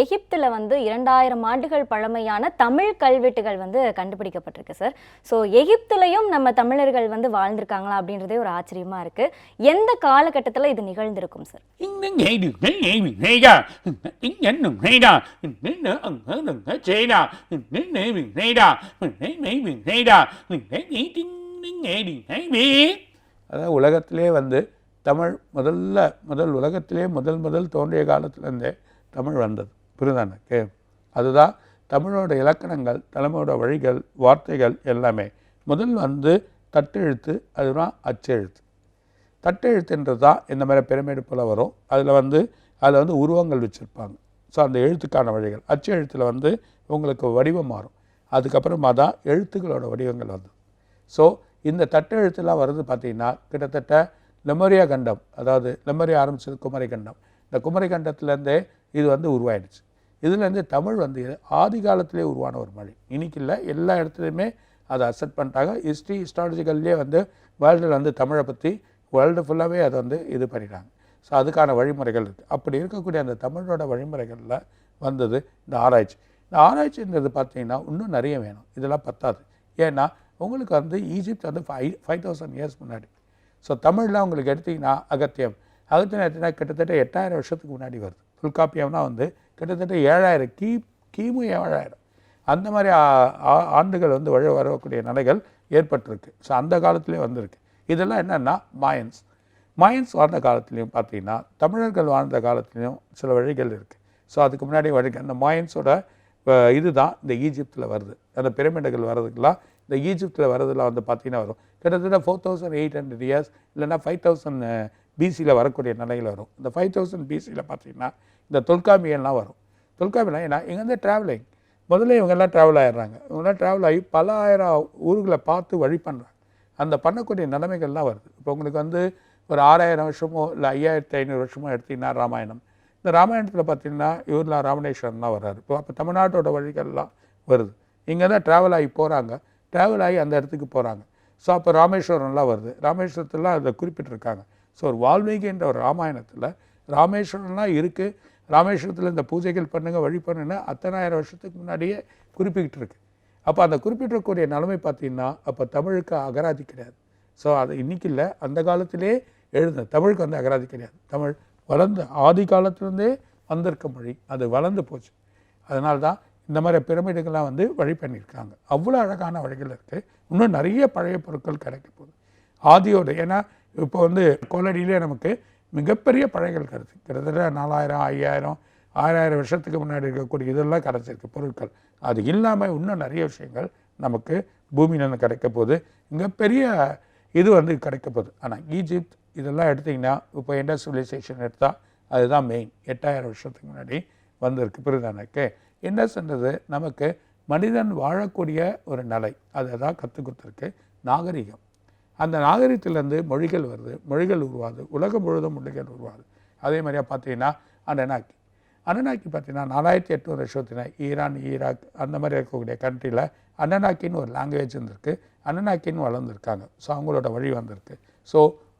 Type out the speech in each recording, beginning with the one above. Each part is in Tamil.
எகிப்தில் வந்து இரண்டாயிரம் ஆண்டுகள் பழமையான தமிழ் கல்வெட்டுகள் வந்து கண்டுபிடிக்கப்பட்டிருக்கு சார். ஸோ எகிப்துலையும் நம்ம தமிழர்கள் வந்து வாழ்ந்திருக்காங்களா அப்படின்றதே ஒரு ஆச்சரியமா இருக்கு. எந்த காலகட்டத்தில் இது நிகழ்ந்திருக்கும் சார்? இன்னும் அதாவது உலகத்திலே வந்து தமிழ் முதல்ல முதல் உலகத்திலே முதல் முதல் தோன்றிய காலத்துலேருந்தே தமிழ் வந்தது. புரிதான கே. அதுதான் தமிழோட இலக்கணங்கள் தலைமையோட வழிகள் வார்த்தைகள் எல்லாமே. முதல் வந்து தட்டெழுத்து அதுதான் அச்செழுத்து. தட்டெழுத்துன்றது தான் இந்த மாதிரி பிரமிடு போல் வரும். அதில் வந்து அதில் வந்து உருவங்கள் வச்சுருப்பாங்க. ஸோ அந்த எழுத்துக்கான வழிகள். அச்சு எழுத்தில் வந்து உங்களுக்கு வடிவம் மாறும். அதுக்கப்புறமா தான் எழுத்துக்களோட வடிவங்கள் வந்து. ஸோ இந்த தட்டெழுத்துலாம் வருது பார்த்திங்கன்னா கிட்டத்தட்ட லெமரியா கண்டம் அதாவது லெமரியா ஆரம்பிச்சது குமரி கண்டம். இந்த குமரி கண்டத்துலேருந்தே இது வந்து உருவாயிடுச்சு. இதுலேருந்து தமிழ் வந்து ஆதி காலத்திலே உருவான ஒரு மொழி. இன்னைக்கு இல்லை எல்லா இடத்துலையுமே அதை அக்செப்ட் பண்ணிட்டாங்க. ஹிஸ்ட்ரி ஹிஸ்டாலஜிக்கல்லே வந்து வேர்ல்டில் வந்து தமிழை பற்றி வேர்ல்டு ஃபுல்லாகவே அதை வந்து இது பண்ணிட்டாங்க. ஸோ அதுக்கான வழிமுறைகள் இருக்குது அப்படி இருக்கக்கூடிய அந்த தமிழோட வழிமுறைகளில் வந்தது இந்த ஆராய்ச்சி. இந்த ஆராய்ச்சின்றது பார்த்தீங்கன்னா இன்னும் நிறைய வேணும். இதெல்லாம் பத்தாது. ஏன்னா உங்களுக்கு வந்து ஈஜிப்ட் வந்து ஃபைவ் ஃபைவ் தௌசண்ட் இயர்ஸ் முன்னாடி. ஸோ தமிழில் உங்களுக்கு எடுத்தீங்கன்னா அகத்தியம். அகத்தியம் எடுத்தீங்கன்னா கிட்டத்தட்ட எட்டாயிரம் வருஷத்துக்கு முன்னாடி வருது. தொல்காப்பியம்னா வந்து கிட்டத்தட்ட ஏழாயிரம் கி கிமு ஏழாயிரம். அந்த மாதிரி ஆ- ஆண்டுகள் வந்து வழ வரக்கூடிய நிலைகள் ஏற்பட்டிருக்கு. ஸோ அந்த காலத்திலே வந்திருக்கு. இதெல்லாம் என்னென்னா மாயன்ஸ் மாயன்ஸ் வாழ்ந்த காலத்துலேயும் பார்த்தீங்கன்னா தமிழர்கள் வாழ்ந்த காலத்துலேயும் சில வழிகள் இருக்குது ஸோ அதுக்கு முன்னாடி வழிகள் அந்த மாயன்ஸோட இதுதான் இந்த ஈஜிப்தில் வருது. அந்த பிரமிடுகள் வர்றதுக்கெல்லாம் இந்த ஈஜிப்தில் வரதெல்லாம் வந்து பார்த்திங்கன்னா வரும். கிட்டத்தட்ட four thousand eight hundred years இல்லைன்னா ஃபைவ் தௌசண்ட் பிசியில் வரக்கூடிய நிலையில் வரும். இந்த ஃபைவ் தௌசண்ட் பிசியில் பார்த்தீங்கன்னா இந்த தொல்காமியெல்லாம் வரும். தொல்காமியெல்லாம் ஏன்னா இங்கேருந்து ட்ராவலிங் முதல்ல இவங்கெல்லாம் ட்ராவல் ஆகிடுறாங்க இவங்கெல்லாம் ட்ராவல் ஆகி பல ஆயிரம் ஊர்களை பார்த்து வழி பண்ணுறாங்க அந்த பண்ணக்கூடிய நிலைமைகள்லாம் வருது. இப்போ உங்களுக்கு வந்து ஒரு ஆறாயிரம் வருஷமோ இல்லை ஐயாயிரத்தி ஐநூறு வருஷமோ எடுத்திங்கன்னா ராமாயணம். இந்த ராமாயணத்தில் பார்த்தீங்கன்னா இவர்லாம் ராமணேஸ்வரன் தான் வர்றாரு. இப்போ அப்போ தமிழ்நாட்டோட வழிகள்லாம் வருது. இங்கே தான் ட்ராவல் ஆகி போகிறாங்க ட்ராவல் ஆகி அந்த இடத்துக்கு போகிறாங்க ஸோ அப்போ ராமேஸ்வரம்லாம் வருது. ராமேஸ்வரத்துலாம் அதை குறிப்பிட்டிருக்காங்க. ஸோ ஒரு வால்மீகின்ற ஒரு ராமாயணத்தில் ராமேஸ்வரம்லாம் இருக்குது ராமேஸ்வரத்தில் இந்த பூஜைகள் பண்ணுங்கள் வழி பண்ணுன்னு அத்தனாயிரம் வருஷத்துக்கு முன்னாடியே குறிப்பிட்டு இருக்கு. அப்போ அந்த குறிப்பிட்டிருக்கக்கூடிய நிலைமை பார்த்தீங்கன்னா அப்போ தமிழுக்கு அகராதி கிடையாது. ஸோ அது இன்னைக்கு இல்லை. அந்த காலத்திலே எழுந்த தமிழுக்கு வந்து அகராதி கிடையாது. தமிழ் வளர்ந்த ஆதி காலத்துலேருந்தே வந்திருக்க மொழி. அது வளர்ந்து போச்சு. அதனால தான் இந்த மாதிரி பிரமிடுகள்லாம் வந்து வழி பண்ணியிருக்காங்க. அவ்வளோ அழகான வழிகள் இருக்குது இன்னும் நிறைய பழைய பொருட்கள் கிடைக்க போகுது. ஆதியோடு ஏன்னா இப்போ வந்து கோலடியிலே நமக்கு மிகப்பெரிய பழைகள் கரைச்சி கிட்டத்தட்ட நாலாயிரம் ஐயாயிரம் ஆறாயிரம் வருஷத்துக்கு முன்னாடி இருக்கக்கூடிய இதெல்லாம் கரைச்சிருக்கு பொருட்கள். அது இல்லாமல் இன்னும் நிறைய விஷயங்கள் நமக்கு பூமியிலேருந்து கிடைக்க போகுது. மிகப்பெரிய இது வந்து கிடைக்க போகுது. ஆனால் ஈஜிப்த் இதெல்லாம் எடுத்திங்கன்னா இப்போ எந்த சிவிலைசேஷன் எடுத்தால் அதுதான் மெயின் எட்டாயிரம் வருஷத்துக்கு முன்னாடி வந்திருக்கு. புரியுதானக்கு இண்டஸ்ன்றது நமக்கு மனிதன் வாழக்கூடிய ஒரு நிலை. அதை தான் கற்றுக் கொடுத்துருக்கு நாகரிகம். அந்த நாகரிகத்திலேருந்து மொழிகள் வருது மொழிகள் உருவாது உலகம் முழுவதும் மொழிகள் உருவாது அதே மாதிரியாக பார்த்தீங்கன்னா அனனாக்கி அனனாக்கி பார்த்தீங்கன்னா நாலாயிரத்தி எட்நூறு வருஷத்துல ஈரான் ஈராக் அந்த மாதிரி இருக்கக்கூடிய கண்ட்ரியில் அன்னநாக்கின்னு ஒரு லாங்குவேஜ் இருந்திருக்கு. அன்னநாக்கின்னு வளர்ந்துருக்காங்க. ஸோ அவங்களோட வழி வந்திருக்கு. ஸோ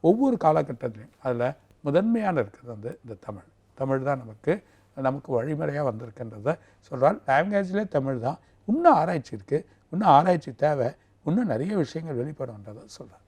ஒவ்வொரு காலகட்டத்திலையும் அதில் முதன்மையான இருக்கிறது வந்து இந்த தமிழ். தமிழ் தான் நமக்கு நமக்கு வழிமுறையாக வந்திருக்குன்றத சொல்கிறால் லாங்குவேஜ்லேயே தமிழ் தான். இன்னும் ஆராய்ச்சி இருக்குது இன்னும் ஆராய்ச்சி தேவை. இன்னும் நிறைய விஷயங்கள் வெளிப்படும்ன்றதை சொல்கிறாங்க